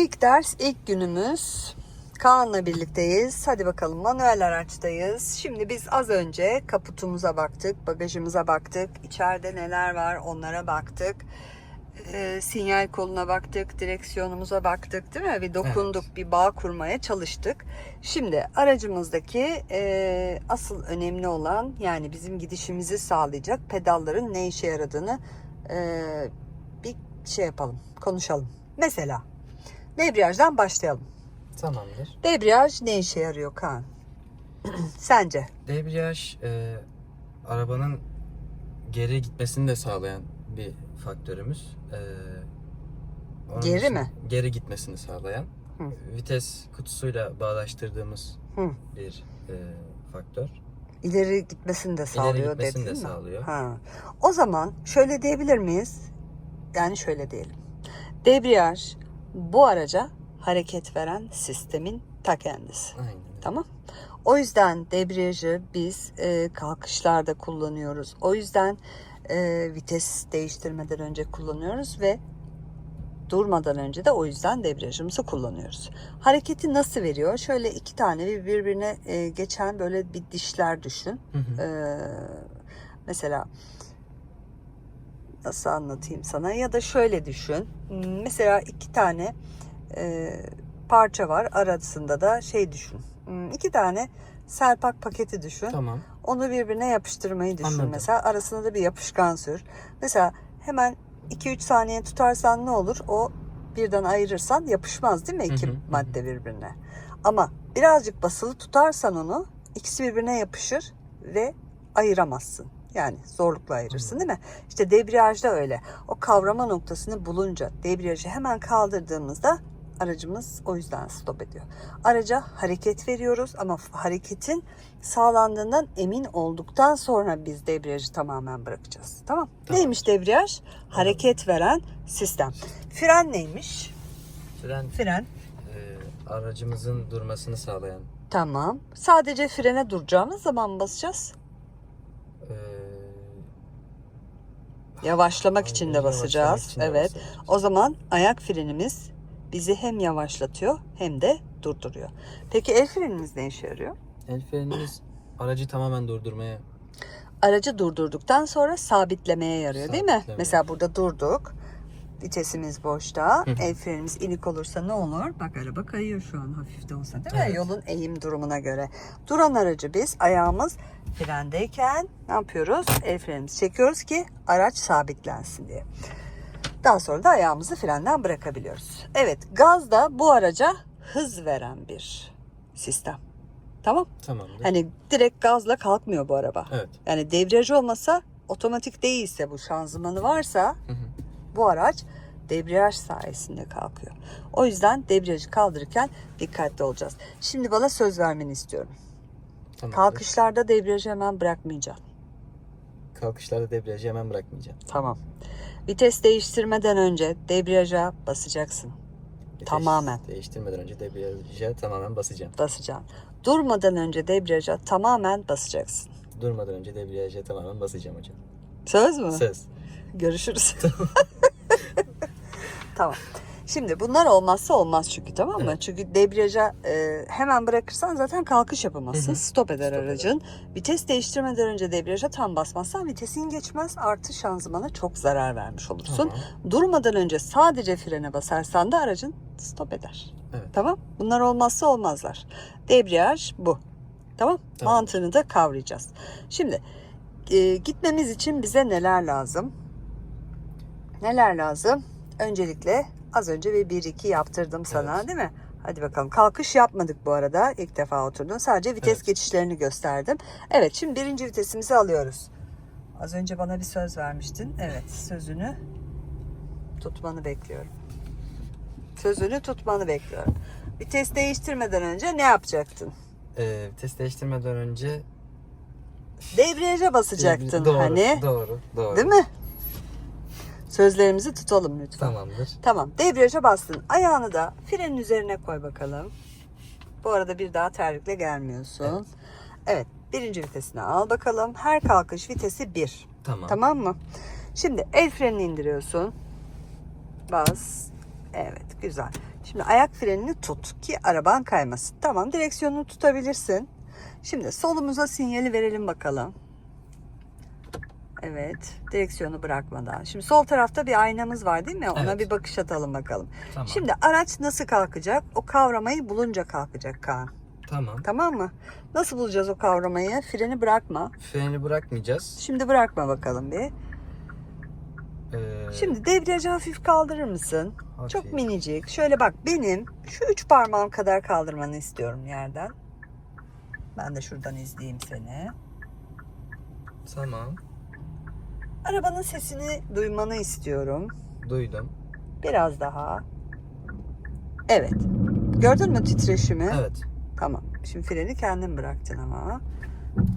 İlk ders, ilk günümüz. Kaan'la birlikteyiz. Hadi bakalım manuel araçtayız. Şimdi biz az önce kaputumuza baktık, bagajımıza baktık. İçeride neler var onlara baktık. Ee, sinyal koluna baktık, direksiyonumuza baktık değil mi? Bir dokunduk, bir bağ kurmaya çalıştık. Şimdi aracımızdaki e, asıl önemli olan yani bizim gidişimizi sağlayacak pedalların ne işe yaradığını e, bir şey yapalım, konuşalım. Mesela debriyajdan başlayalım. Tamamdır. Debriyaj ne işe yarıyor Kaan? Sence? Debriyaj e, arabanın geri gitmesini de sağlayan bir faktörümüz. E, onun Geri mi? Geri gitmesini sağlayan. Hı. Vites kutusuyla bağdaştırdığımız Hı. bir e, faktör. İleri gitmesini de sağlıyor gitmesini dedin de mi? sağlıyor. Ha. O zaman şöyle diyebilir miyiz? Yani şöyle diyelim. Debriyaj bu araca hareket veren sistemin ta kendisi. Aynen. Tamam. O yüzden debriyajı biz e, kalkışlarda kullanıyoruz. O yüzden e, vites değiştirmeden önce kullanıyoruz ve durmadan önce de o yüzden debriyajımızı kullanıyoruz. Hareketi nasıl veriyor? Şöyle iki tane bir- birbirine e, geçen böyle bir dişler düşün. Hı hı. Ee, mesela nasıl anlatayım sana ya da şöyle düşün. Mesela iki tane e, parça var arasında da şey düşün. Hmm, iki tane serpak paketi düşün. Tamam. Onu birbirine yapıştırmayı düşün. Anladım. Mesela arasına da bir yapışkan sür. Mesela hemen 2-3 saniye tutarsan ne olur? O birden ayırırsan yapışmaz değil mi iki hı, hı. madde birbirine? Ama birazcık basılı tutarsan onu ikisi birbirine yapışır ve ayıramazsın. Yani zorlukla ayırırsın değil mi? İşte debriyajda öyle. O kavrama noktasını bulunca debriyajı hemen kaldırdığımızda aracımız o yüzden stop ediyor. Araca hareket veriyoruz ama hareketin sağlandığından emin olduktan sonra biz debriyajı tamamen bırakacağız. Tamam. Tamam. Neymiş debriyaj? Hareket veren sistem. Fren neymiş? Fren Fren. e, aracımızın durmasını sağlayan Tamam. Sadece frene duracağımız zaman basacağız? e, Yavaşlamak için de basacağız. için de evet. basacağız. O zaman ayak frenimiz bizi hem yavaşlatıyor hem de durduruyor. Peki el frenimiz ne işe yarıyor? El frenimiz aracı tamamen durdurmaya Aracı durdurduktan sonra sabitlemeye yarıyor değil mi? Sabitlemeye. Mesela burada durduk. Vitesimiz boşta. Hı. El frenimiz inik olursa ne olur? Bak araba kayıyor şu an hafif de olsa değil mi? Evet. Yolun eğim durumuna göre. Duran aracı biz ayağımız frendeyken ne yapıyoruz? El frenimizi çekiyoruz ki araç sabitlensin diye. Daha sonra da ayağımızı frenden bırakabiliyoruz. Evet gaz da bu araca hız veren bir sistem. Tamam. tamamdır. Hani direkt gazla kalkmıyor bu araba. evet. Yani debriyaj olmasa otomatik değilse bu şanzımanı varsa Hı hı. Bu araç debriyaj sayesinde kalkıyor. O yüzden debriyajı kaldırırken dikkatli olacağız. Şimdi bana söz vermeni istiyorum. Tamamdır. Kalkışlarda debriyajı hemen bırakmayacağım. Kalkışlarda debriyajı hemen bırakmayacağım. Tamam. Vites değiştirmeden önce debriyaja basacaksın. Vites Tamamen. Değiştirmeden önce debriyaja tamamen basacağım. Basacaksın. Durmadan önce debriyaja tamamen basacaksın. Durmadan önce debriyaja tamamen basacağım hocam. Söz mü? Söz. Görüşürüz. tamam. Şimdi bunlar olmazsa olmaz çünkü tamam mı? Evet. Çünkü debriyaja e, hemen bırakırsan zaten kalkış yapamazsın. Hı hı. Stop eder Stop eder. aracın. Vites değiştirmeden önce debriyaja tam basmazsan vitesin geçmez. Artı şanzımana çok zarar vermiş olursun. Tamam. Durmadan önce sadece frene basarsan da aracın stop eder. Evet. Tamam? Bunlar olmazsa olmazlar. Debriyaj bu. Tamam? Tamam. Mantığını da kavrayacağız. Şimdi e, gitmemiz için bize neler lazım? Neler lazım? Öncelikle az önce bir 1-2 yaptırdım sana Evet. değil mi? Hadi bakalım. Kalkış yapmadık bu arada. İlk defa oturdun. Sadece vites Evet. geçişlerini gösterdim. Evet şimdi birinci vitesimizi alıyoruz. Az önce bana bir söz vermiştin. Evet sözünü tutmanı bekliyorum. Sözünü tutmanı bekliyorum. Vites değiştirmeden önce ne yapacaktın? Ee, vites değiştirmeden önce Debriyaja basacaktın doğru, hani. Doğru. Doğru. Değil mi? Sözlerimizi tutalım lütfen. Tamamdır. Tamam. Debriyaja bastın. Ayağını da frenin üzerine koy bakalım. Bu arada bir daha terlikle gelmiyorsun. Evet. Evet. Birinci vitesini al bakalım. Her kalkış vitesi 1. Tamam. Tamam mı? Şimdi el frenini indiriyorsun. Bas. Evet güzel. Şimdi ayak frenini tut ki araban kaymasın. Tamam direksiyonunu tutabilirsin. Şimdi solumuza sinyali verelim bakalım. Evet direksiyonu bırakmadan. Şimdi sol tarafta bir aynamız var değil mi? Ona Evet. bir bakış atalım bakalım. Tamam. Şimdi araç nasıl kalkacak? O kavramayı bulunca kalkacak Kaan. Tamam. Tamam mı? Nasıl bulacağız o kavramayı? Freni bırakma. Freni bırakmayacağız. Şimdi bırakma bakalım bir. Ee, Şimdi debriyajı hafif kaldırır mısın? hafif. Çok minicik. Şöyle bak benim şu üç parmağım kadar kaldırmanı istiyorum yerden. Ben de şuradan izleyeyim seni. Tamam. Arabanın sesini duymanı istiyorum. Duydum. Biraz daha. Evet. Gördün mü titreşimi? Evet. Tamam. Şimdi freni kendin bıraktın ama.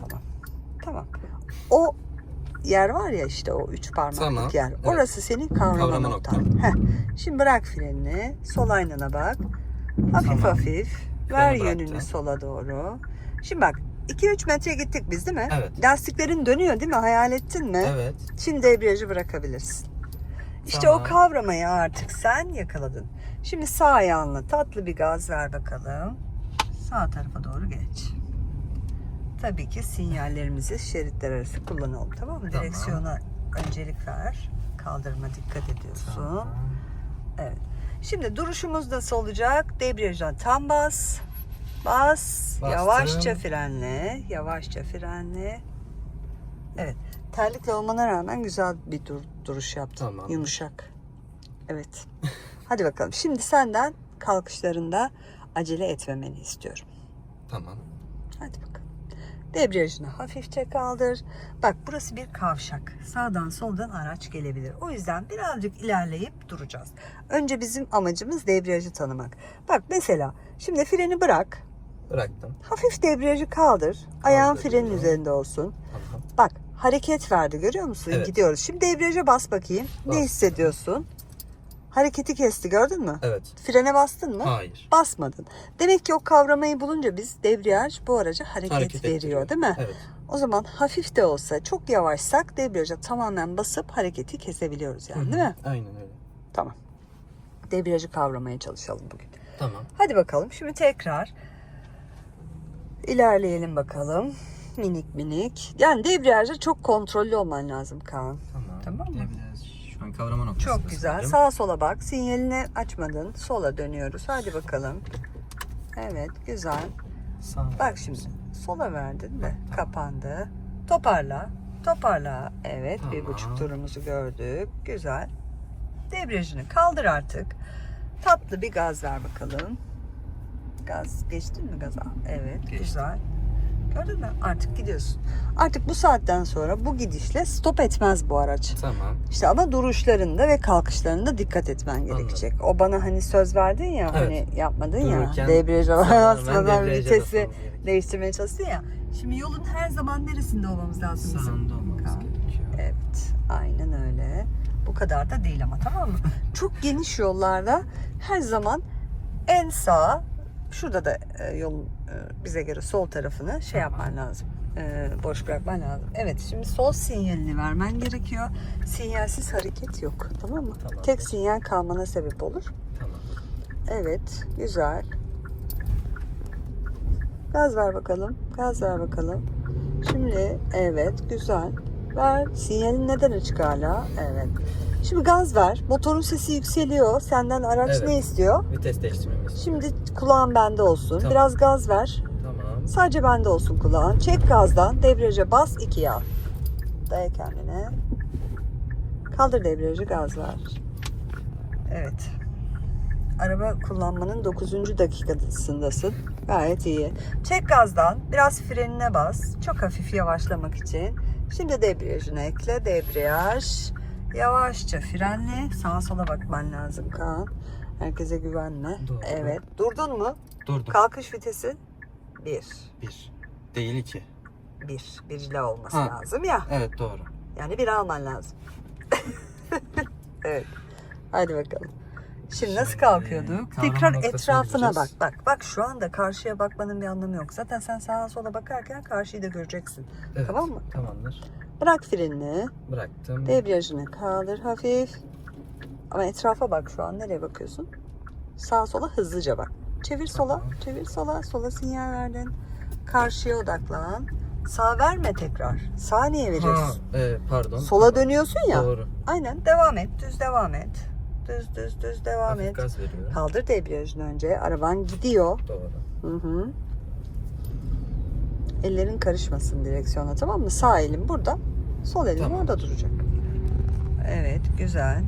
Tamam. Tamam. O yer var ya işte o üç parmaklık Tamam, yer. evet. Orası senin kavrama, Kavrama noktan. Heh. Şimdi bırak frenini. Sol aynana bak. Hafif Tamam. hafif. Ver Freni bıraktım. yönünü sola doğru. Şimdi bak 2-3 metre gittik biz değil mi? Evet. Lastiklerin dönüyor değil mi? Hayal ettin mi? Evet. Şimdi debriyajı bırakabilirsin. İşte Tamam. o kavramayı artık sen yakaladın. Şimdi sağ ayağınla tatlı bir gaz ver bakalım. Sağ tarafa doğru geç. Tabii ki sinyallerimizi şeritler arası kullanalım tamam mı? Tamam. Direksiyona öncelik ver. Kaldırıma dikkat ediyorsun. Tamam. Evet. Şimdi duruşumuz nasıl olacak? Debriyajdan tam bas. Bas. Bastım. Yavaşça frenle. Yavaşça frenle. Evet. Terlikle olmana rağmen güzel bir dur- duruş yaptın. Tamam. Yumuşak. Evet. Hadi bakalım. Şimdi senden kalkışlarında acele etmemeni istiyorum. Tamam. Hadi bakalım. Debriyajını hafifçe kaldır. Bak burası bir kavşak. Sağdan soldan araç gelebilir. O yüzden birazcık ilerleyip duracağız. Önce bizim amacımız debriyajı tanımak. Bak mesela şimdi freni bırak. Bıraktım. Hafif debriyajı kaldır. Ayağın frenin üzerinde olsun. Tamam. Bak hareket verdi görüyor musun? Evet. Gidiyoruz. Şimdi debriyaja bas bakayım. Ne Bastım. hissediyorsun? Hareketi kesti gördün mü? Evet. Frene bastın mı? Hayır. Basmadın. Demek ki o kavramayı bulunca biz debriyaj bu araca hareket, Hareket veriyor ettiriyor. değil mi? Evet. O zaman hafif de olsa çok yavaşsak debriyaja tamamen basıp hareketi kesebiliyoruz yani Hı hı. değil mi? Aynen öyle. Tamam. Debriyajı kavramaya çalışalım bugün. Tamam. Hadi bakalım şimdi tekrar ilerleyelim bakalım. Minik minik. Yani debriyajda çok kontrollü olman lazım Kaan. Tamam. Tamam mı? Debriyaj şu an kavrama noktasında. Çok güzel. sanırım. Sağa sola bak. Sinyalini açmadın. Sola dönüyoruz. Hadi bakalım. Evet güzel. Sağ Bak şimdi sola verdin de kapandı. Toparla. Toparla. Evet bir Tamam. buçuk turumuzu gördük. Güzel. Debriyajını kaldır artık. Tatlı bir gaz ver bakalım. Gaz geçtin mi gaza? Evet Geçtim. güzel. Gördün mü? Artık gidiyorsun. Artık bu saatten sonra bu gidişle stop etmez bu araç. Tamam. İşte ama duruşlarında ve kalkışlarında dikkat etmen gerekecek. O bana hani söz verdin ya Evet. hani yapmadın Dururken ya debriyaja tamamen basmadan vitesi değiştirmeye çalıştın ya. Şimdi yolun her zaman neresinde olmamız lazım bizim? Sağında olmamız gerekiyor. Evet aynen öyle. Bu kadar da değil ama tamam mı? Çok geniş yollarda her zaman en sağ şurada da e, yolun e, bize göre sol tarafını şey yapman lazım. E, boş bırakman lazım. Evet şimdi sol sinyalini vermen gerekiyor. Sinyalsiz hareket yok. Tamam mı? Tamam. Tek sinyal kalmana sebep olur. Tamam. Evet, güzel. Gaz ver bakalım. Gaz ver bakalım. Şimdi evet, güzel. Ver. Sinyalin neden açık hala? Evet. Şimdi gaz ver. Motorun sesi yükseliyor. Senden araç Evet. ne istiyor? Vites değiştirmemiz. Şimdi kulağın bende olsun. Tamam. Biraz gaz ver. Tamam. Sadece bende olsun kulağın. Çek gazdan. Debriyaja bas. ikiye al. Daya kendine. Kaldır debriyajı gaz ver. Evet. Araba kullanmanın 9. dakikasındasın. Gayet iyi. Çek gazdan. Biraz frenine bas. Çok hafif yavaşlamak için. Şimdi debriyajını ekle. Debriyaj. Yavaşça frenle. Sağa sola bakman lazım Kaan. Herkese güvenme. Doğru. Evet. Durdun mu? Durdum. Kalkış vitesi 1. Bir. Değil iki. 1. Birle olması Ha. lazım ya. Evet doğru. Yani bir alman lazım. evet. Hadi bakalım. Şimdi nasıl kalkıyorduk? kavram Tekrar etrafına bak. Bak bak şu anda karşıya bakmanın bir anlamı yok. Zaten sen sağa sola bakarken karşıyı da göreceksin. Evet. Tamam mı? Tamamdır. Bırak frenini. Bıraktım. Debriyajını kaldır hafif. Ama etrafa bak şu an. Nereye bakıyorsun? Sağa sola hızlıca bak. Çevir sola, çevir sola, sola sinyal verdin. Karşıya odaklan. Sağ verme tekrar. Sağ niye Ha, veriyorsun? e, pardon. Sola dönüyorsun ya. Doğru. Aynen devam et, düz devam et. Düz düz düz devam Hafif et. gaz veriyorum. Kaldır debriyajını önce. Araban gidiyor. Doğru. Hı hı. Ellerin karışmasın direksiyona tamam mı? Sağ elin burada. Sol elin Tamam. orada duracak. Evet güzel.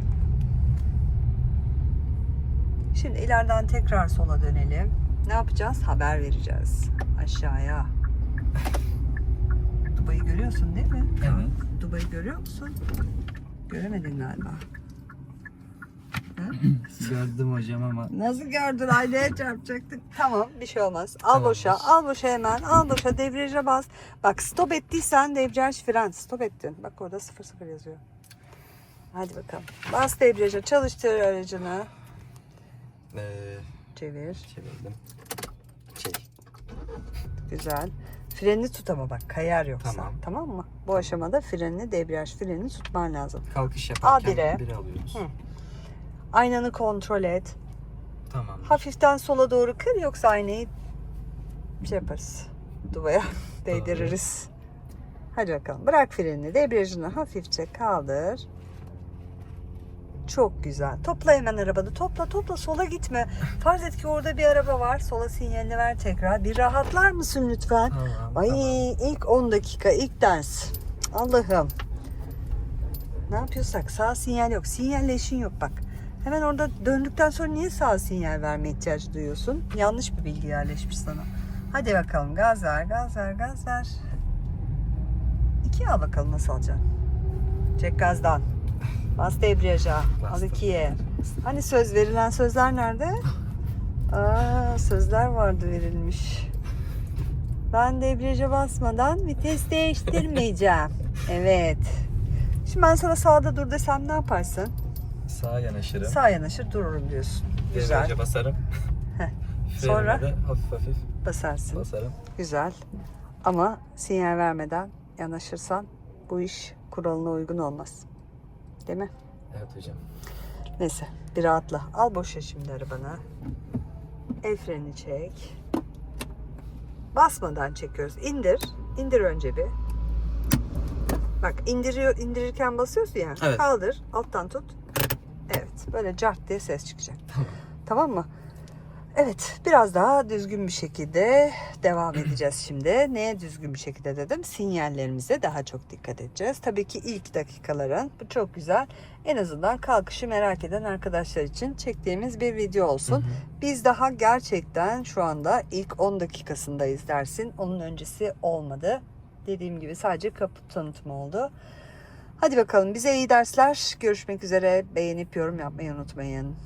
Şimdi ileriden tekrar sola dönelim. Ne yapacağız? Haber vereceğiz. Aşağıya. Dubai'yi görüyorsun değil mi? Evet. Dubai'yi görüyor musun? Göremedin galiba. Gördüm hocam ama Nasıl gördün? Aynaya çarpacaktık. Tamam bir şey olmaz. Al Tamam. boşa, al boşa hemen. Al boşa debriyaja bas. Bak stop ettiysen debriyaj fren. Stop ettin. Bak orada 0 yazıyor. Hadi bakalım. Bas debriyaja çalıştır aracını. e, Çevir. çevirdim. Şey. Güzel. Frenini tut ama bak kayar yoksa. Tamam. Tamam mı? Bu aşamada frenini, debriyaj frenini tutman lazım. Kalkış yaparken A1'e. biri alıyoruz. Hı. Aynanı kontrol et. Tamam. Hafiften sola doğru kır yoksa aynayı şey yaparız. Duvaya değdiririz. Hadi bakalım. Bırak frenini. Debriyajını hafifçe kaldır. Çok güzel. Topla hemen arabanı. Topla topla sola gitme. Farz et ki orada bir araba var. Sola sinyalini ver tekrar. Bir rahatlar mısın lütfen? Tamam. Ay tamam. ilk 10 dakika ilk ders. Allah'ım. Ne yapıyorsak sağ sinyal yok. Sinyalleşin yok bak. Hemen orada döndükten sonra niye sağ sinyal verme ihtiyacı duyuyorsun? Yanlış bir bilgi yerleşmiş sana. Hadi bakalım gaz ver, gaz ver, gaz ver. İkiye al bakalım nasıl alacaksın. Çek gazdan. Bas debriyaja. Al ikiye. Hani söz verilen sözler nerede? Aa, sözler vardı verilmiş. Ben debriyaja basmadan vites değiştirmeyeceğim. Evet. Şimdi ben sana sağda dur desem ne yaparsın? Sağa yanaşırım. Sağ yanaşır dururum diyorsun. Güzel. Debriyaja basarım. Heh. Sonra? de hafif hafif Basarsın. basarım. Güzel. Ama sinyal vermeden yanaşırsan bu iş kuralına uygun olmaz. Değil mi? Evet hocam. Neyse bir rahatla. Al boşa şimdi arabanı. El frenini çek. Basmadan çekiyoruz. İndir. İndir önce bir. Bak indiriyor, indirirken basıyorsun ya. Evet. Kaldır. Alttan tut. Evet. Böyle cart diye ses çıkacak. tamam mı? Evet. Biraz daha düzgün bir şekilde devam edeceğiz şimdi. Neye düzgün bir şekilde dedim? Sinyallerimize daha çok dikkat edeceğiz. Tabii ki ilk dakikaların. Bu çok güzel. En azından kalkışı merak eden arkadaşlar için çektiğimiz bir video olsun. Biz daha gerçekten şu anda ilk 10 dakikasındayız dersin. Onun öncesi olmadı. Dediğim gibi sadece kaput tanıtımı oldu. Hadi bakalım bize iyi dersler. Görüşmek üzere. Beğenip yorum yapmayı unutmayın.